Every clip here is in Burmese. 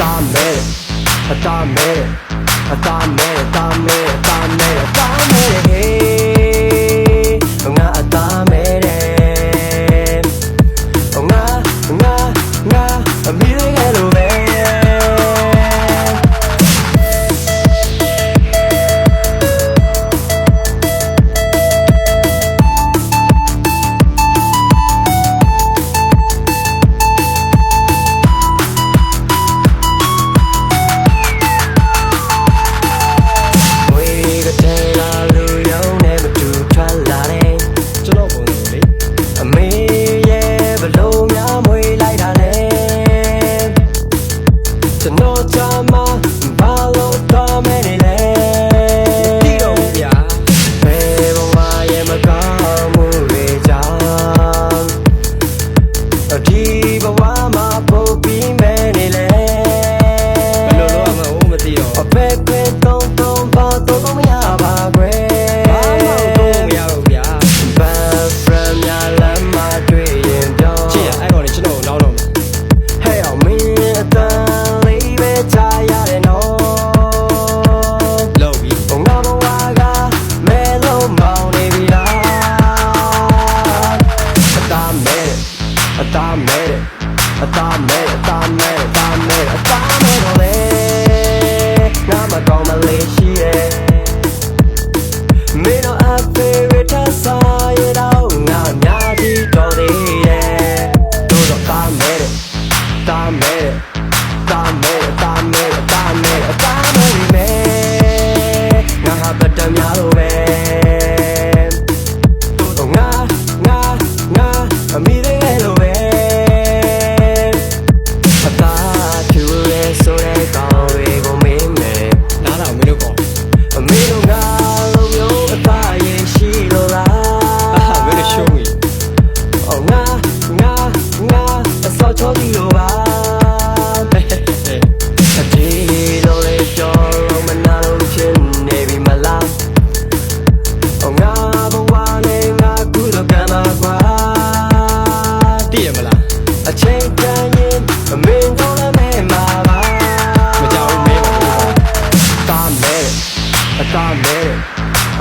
သားမဲအသားမဲအသားမဲအသားမဲအသားမဲအသားမဲဟေး မှာဘာလို့တော့မနေလဲဒီတော့ဗျာဘယ်ဘဝရဲ့မကောင်းမှုတွေကြောင့်ဒီဘဝမှာပုံပြီးမနေလဲဘယ်လိုလုပ်ရမလဲမသိတော့အပေကွေတုံးတုံးပါတော့ အသားမဲတဲ့အသားမဲအသားမဲအသားမဲအသားမဲတော့လေငါမကောင်းမလေးရှိတယ်မင်းတို့အဖေရထားစားရတော့ငါအများကြီးတော်သေးတယ်တို့တော့သားမဲတဲ့သားမဲတဲ့သားမဲတဲ့သားမဲတဲ့သားမဲတဲ့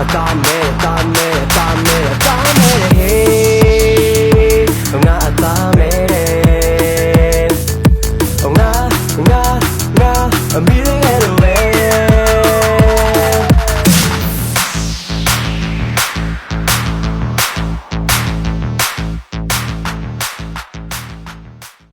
தானே தானே தானே தானே ஹே